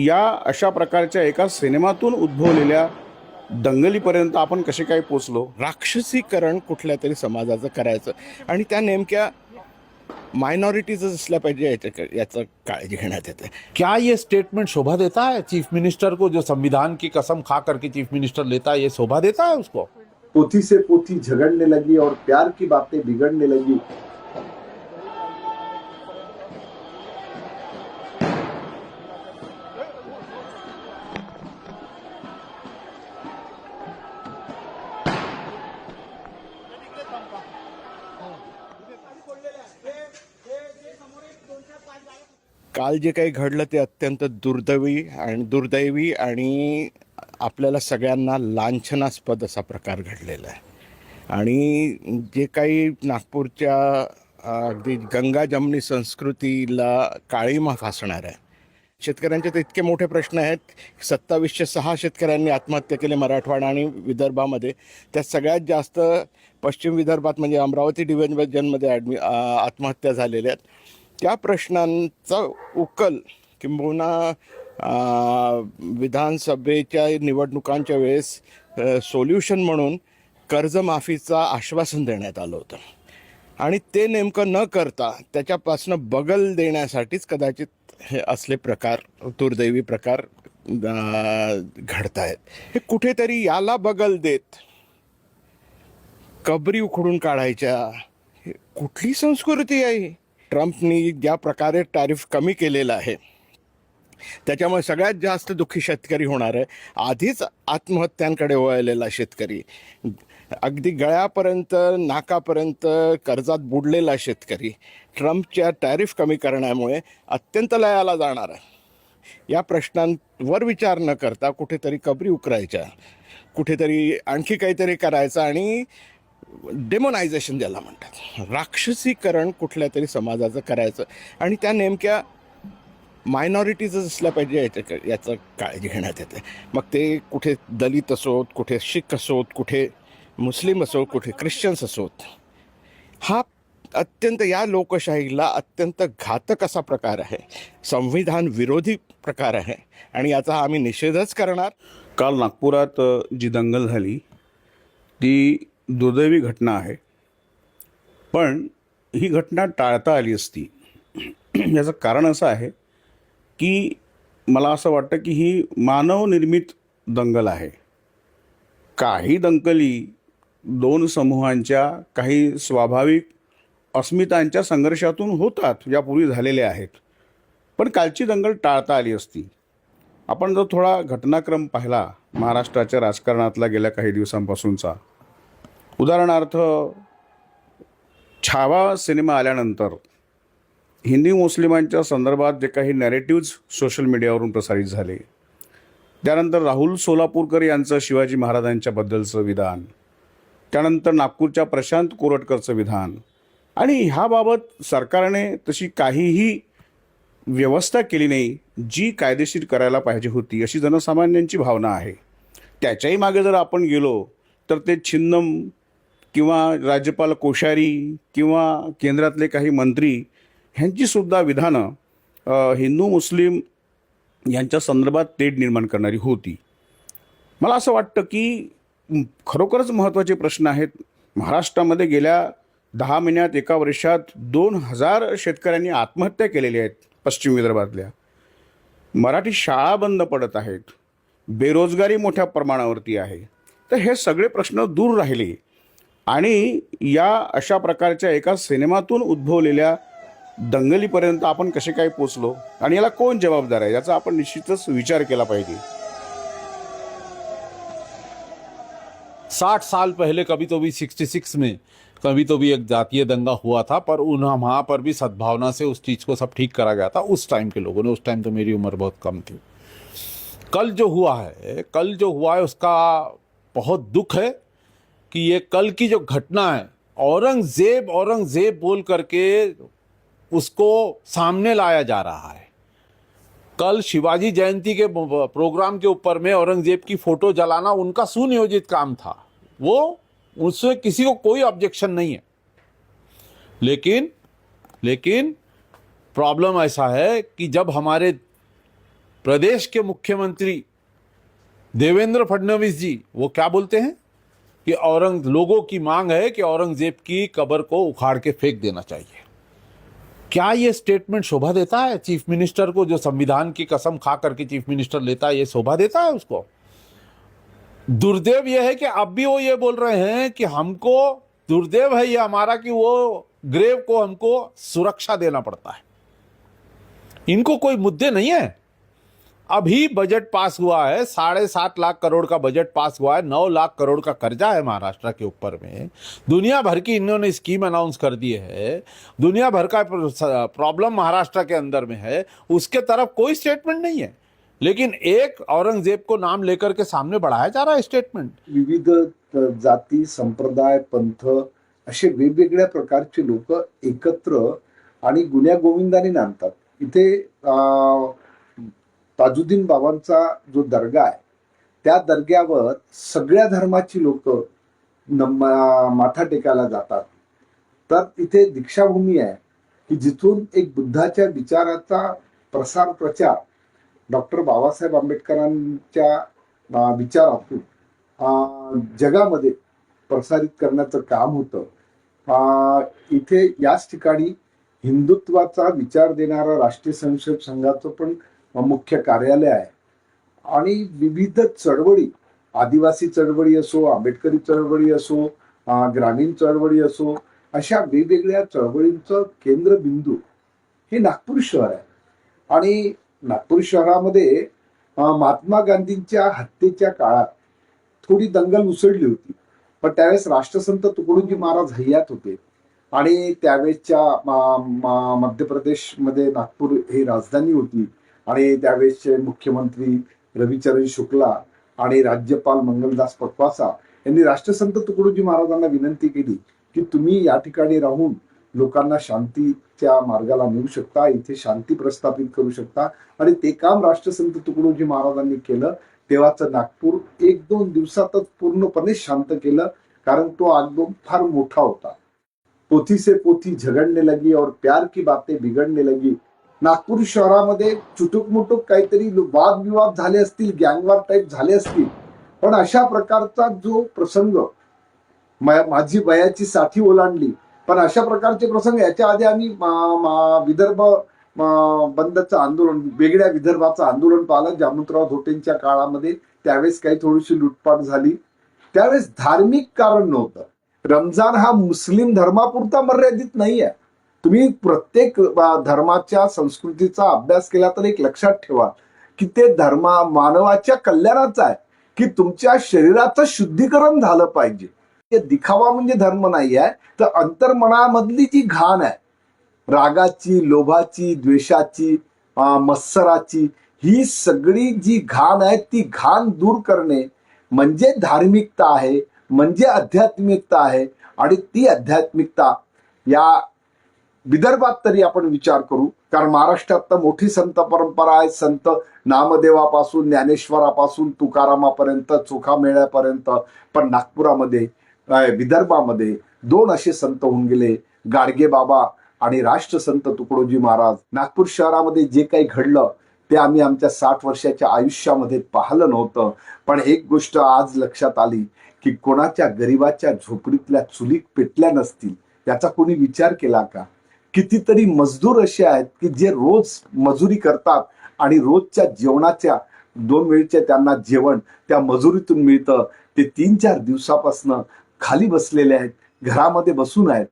या अशा प्रकारच्या एका सिनेमातून उद्भवलेल्या दंगलीपर्यंत आपण कसे काय पोचलो? राक्षसीकरण कुठल्या तरी समाजाचं करायचं. आणि त्या नेमक्या मायनॉरिटीजच असल्या पाहिजे याच्या याचं काळजी घेण्यात येते. क्या ये स्टेटमेंट शोभा देता है? चीफ मिनिस्टर को जो संविधान की कसम खा करके चीफ मिनिस्टर लेता है ये शोभा देता है उसको? पोथी से पोथी झगड़ने लगी और प्यार की बातें बिगड़ने लगी। काल जे काही घडलं ते अत्यंत दुर्दैवी आणि दुर्दैवी आणि आपल्याला सगळ्यांना लांछनास्पद असा प्रकार घडलेला आहे. आणि जे काही नागपूरच्या अगदी गंगा जमनी संस्कृतीला काळीमा फासणार आहे. शेतकऱ्यांचे तर इतके मोठे प्रश्न आहेत. सत्तावीसशे सहा शेतकऱ्यांनी आत्महत्या केली मराठवाडा आणि विदर्भामध्ये. त्यात सगळ्यात जास्त पश्चिम विदर्भात म्हणजे अमरावती डिव्हिजनमध्ये ॲडमि आत्महत्या झालेल्या आहेत. त्या प्रश्नांचा उकल किंबहुना विधानसभेच्या निवडणुकांच्या वेळेस सोल्युशन म्हणून कर्जमाफीचं आश्वासन देण्यात आलं होतं. आणि ते नेमकं न करता त्याच्यापासनं बगल देण्यासाठीच कदाचित हे असले प्रकार दुर्दैवी प्रकार घडत आहेत हे कुठेतरी याला बगल देत कबरी उखडून काढायच्या हे कुठली संस्कृती आहे ट्रम्पनी ज्या प्रकारे टॅरिफ कमी केलेला आहे त्याच्यामुळे सगळ्यात जास्त दुःखी शेतकरी होणार आहे. आधीच आत्महत्यांकडे वळलेला शेतकरी अगदी गळ्यापर्यंत नाकापर्यंत कर्जात बुडलेला शेतकरी ट्रम्पच्या टॅरिफ कमी करण्यामुळे अत्यंत लयाला जाणार आहे. या प्रश्नांवर विचार न करता कुठेतरी कबरी उकरायच्या कुठेतरी आणखी काहीतरी करायचं आणि डेमोनायझेशन ज्याला म्हणतात. राक्षसीकरण कुठल्या तरी समाजाचं करायचं. आणि त्या नेमक्या मायनॉरिटीजच असल्या पाहिजे याच्या याचं काळजी घेण्यात येते. मग ते कुठे दलित असोत कुठे शीख असोत कुठे मुस्लिम असोत कुठे ख्रिश्चन्स असोत. हा अत्यंत या लोकशाहीला अत्यंत घातक असा प्रकार आहे. संविधान विरोधी प्रकार आहे. आणि याचा आम्ही निषेधच करणार. काल नागपुरात जी दंगल झाली ती दुर्दैवी घटना आहे. पण ही घटना टाळता आली असती. याचं कारण असं आहे की मला असं वाटतं की ही मानवनिर्मित दंगल आहे. काही दंगली दोन समूहांच्या काही स्वाभाविक अस्मितांच्या संघर्षातून होतात यापूर्वी झालेल्या आहेत. पण कालची दंगल टाळता आली असती. आपण जर थोडा घटनाक्रम पाहिला महाराष्ट्राच्या राजकारणातला गेल्या काही दिवसांपासूनचा उदाहरणार्थ छावा सिनेमा आल्यानंतर हिंदी मुस्लिमांच्या संदर्भात जे काही नॅरेटिव्ज सोशल मीडियावरून प्रसारित झाले त्यानंतर राहुल सोलापूरकर यांचं शिवाजी महाराजांच्याबद्दलचं विधान त्यानंतर नागपूरच्या प्रशांत कोरटकरचं विधान आणि ह्याबाबत सरकारने तशी काहीही व्यवस्था केली नाही जी कायदेशीर करायला पाहिजे होती अशी जनसामान्यांची भावना आहे. त्याच्याही मागे जर आपण गेलो तर ते छिन्नम किंवा राज्यपाल कोश्यारी किंवा केंद्रातले काही मंत्री ह्यांचीसुद्धा विधानं हिंदू मुस्लिम यांच्या संदर्भात तेढ निर्माण करणारी होती. मला असं वाटतं की खरोखरच महत्त्वाचे प्रश्न आहेत. महाराष्ट्रामध्ये गेल्या दहा महिन्यात एका वर्षात दोन हजार शेतकऱ्यांनी आत्महत्या केलेल्या आहेत पश्चिम विदर्भातल्या. मराठी शाळा बंद पडत आहेत. बेरोजगारी मोठ्या प्रमाणावरती आहे. तर हे सगळे प्रश्न दूर राहिले. आणि या अशा प्रकारच्या एका सिनेमातून उद्भवलेल्या दंगलीपर्यंत आपण कसे काय पोचलो आणि याला कोण जबाबदार आहे याचा आपण निश्चितच विचार केला पाहिजे. साठ साल पहले कभी तो भी सिक्सटी सिक्स में कभी तो भी एक जातीय दंगा हुआ था पर उन वहाँ पर भी सद्भावना से उस चीज़ को सब ठीक करा गया था उस टाइम के लोगों ने उस टाइम तो मेरी उम्र बहुत कम थी। कल जो हुआ है कल जो हुआ है उसका बहुत दुख है कि ये कल की जो घटना है, औरंगज़ेब औरंगज़ेब बोल करके उसको सामने लाया जा रहा है। कल शिवाजी जयंती के प्रोग्राम के ऊपर में औरंगज़ेब की फ़ोटो जलाना उनका सुनियोजित काम था। वो उससे किसी को कोई ऑब्जेक्शन नहीं है। लेकिन लेकिन प्रॉब्लम ऐसा है कि जब हमारे प्रदेश के मुख्यमंत्री देवेंद्र फडणवीस जी, वो क्या बोलते हैं? कि औरंग, लोगों की मांग है कि औरंगज़ेब की कब्र को उखाड़ के फेंक देना चाहिए। क्या ये स्टेटमेंट शोभा देता है? चीफ मिनिस्टर को जो संविधान की कसम खा करके चीफ मिनिस्टर लेता है, ये शोभा देता है उसको? दुर्देव यह है कि अब भी वो ये बोल रहे हैं कि हमको, दुर्देव है ये हमारा कि वो ग्रेव को हमको सुरक्षा देना पड़ता है। इनको कोई मुद्दे नहीं है। अभी बजट पास हुआ है साढ़े सात लाख करोड़ का बजट पास हुआ है नौ लाख करोड़ का कर्जा है महाराष्ट्र के ऊपर में। दुनिया भर की इन्होंने स्कीम अनाउंस कर दी है। दुनिया भर का प्रॉब्लम महाराष्ट्र के अंदर में है उसके तरफ कोई स्टेटमेंट नहीं है। लेकिन एक औरंगजेब को नाम लेकर के सामने बढ़ाया जा रहा है स्टेटमेंट। विविध जाती संप्रदाय पंथ असे वेगवेगळ्या प्रकारचे लोक एकत्र आणि गुन्ह्या गोविंदाने नांदतात. इथे ताजुद्दीन बाबांचा जो दर्गा आहे त्या दर्ग्यावर सगळ्या धर्माची लोक माथा टेकायला जातात. तर इथे दीक्षाभूमी आहे की जिथून एक बुद्धाच्या विचाराचा प्रसार प्रचार डॉक्टर बाबासाहेब आंबेडकरांच्या विचारातून जगामध्ये प्रसारित करण्याचं काम होतं. इथे याच ठिकाणी हिंदुत्वाचा विचार देणारा राष्ट्रीय संक्षेप संघाचं पण मुख्य कार्यालय आहे. आणि विविध चळवळी आदिवासी चळवळी असो आंबेडकरी चळवळी असो ग्रामीण चळवळी असो अशा वेगवेगळ्या चळवळींचं केंद्रबिंदू हे नागपूर शहर आहे. आणि नागपूर शहरामध्ये महात्मा गांधींच्या हत्येच्या काळात थोडी दंगल उसळली होती. पण त्यावेळेस राष्ट्रसंत तुकडोजी महाराज हय्यात होते. आणि त्यावेळेसच्या मध्य प्रदेशमध्ये नागपूर ही राजधानी होती. आणि त्यावेळेसचे मुख्यमंत्री रविचरण शुक्ला आणि राज्यपाल मंगलदास पटवासा यांनी राष्ट्रसंत तुकडोजी महाराजांना विनंती केली की तुम्ही या ठिकाणी राहून लोकांना शांतीच्या मार्गाला नेऊ शकता इथे शांती प्रस्थापित करू शकता. आणि ते काम राष्ट्रसंत तुकडोजी महाराजांनी केलं. तेव्हाचं नागपूर एक दोन दिवसातच पूर्णपणे शांत केलं कारण तो आगमन फार मोठा होता. पोथी से पोथी झगडने लगी और प्यार की बातें बिघडने लगी. नागपूर शहरामध्ये चुटुक मुटुक काहीतरी वादविवाद झाले असतील गँगवार टाईप झाले असतील पण अशा प्रकारचा जो प्रसंग माझी वयाची साठी ओलांडली पण अशा प्रकारचे प्रसंग याच्या आधी आम्ही विदर्भ बंदचं आंदोलन वेगळ्या विदर्भाचं आंदोलन पाहिलं जामुतराव धोटेंच्या काळामध्ये त्यावेळेस काही थोडीशी लुटपाट झाली. त्यावेळेस धार्मिक कारण नव्हतं. रमजान हा मुस्लिम धर्मापुरता मर्यादित नाही आहे तुम्ही प्रत्येक धर्माच्या संस्कृतीचा अभ्यास केला तर एक लक्षात ठेवा की ते धर्मा मानवाच्या कल्याणाचं आहे की तुमच्या शरीराचं शुद्धीकरण झालं पाहिजे. ते दिखावा म्हणजे धर्म नाही आहे तर अंतर्मनामधली जी घाण आहे रागाची लोभाची द्वेषाची मत्सराची ही सगळी जी घाण आहे ती घाण दूर करणे म्हणजे धार्मिकता आहे म्हणजे आध्यात्मिकता आहे आणि ती आध्यात्मिकता या विदर्भात तरी आपण विचार करू. कारण महाराष्ट्रात तर मोठी संत परंपरा आहे संत नामदेवापासून ज्ञानेश्वरापासून तुकारामापर्यंत चोखामेळ्यापर्यंत पण नागपुरामध्ये विदर्भामध्ये दोन असे संत होऊन गेले. गाडगे बाबा आणि राष्ट्रसंत तुकडोजी महाराज. नागपूर शहरामध्ये जे काही घडलं ते आम्ही आमच्या साठ वर्षाच्या आयुष्यामध्ये पाहिलं नव्हतं. पण एक गोष्ट आज लक्षात आली की कोणाच्या गरिबाच्या झोपडीतल्या चुलीत पेटल्या नसतील याचा कोणी विचार केला का? कितीतरी मजदूर असे आहेत की जे रोज मजुरी करतात आणि रोजच्या जेवणाच्या दोन वेळच्या त्यांना जेवण त्या मजुरीतून मिळतं. ते तीन चार दिवसापासनं खाली बसलेले आहेत घरामध्ये बसून आहेत.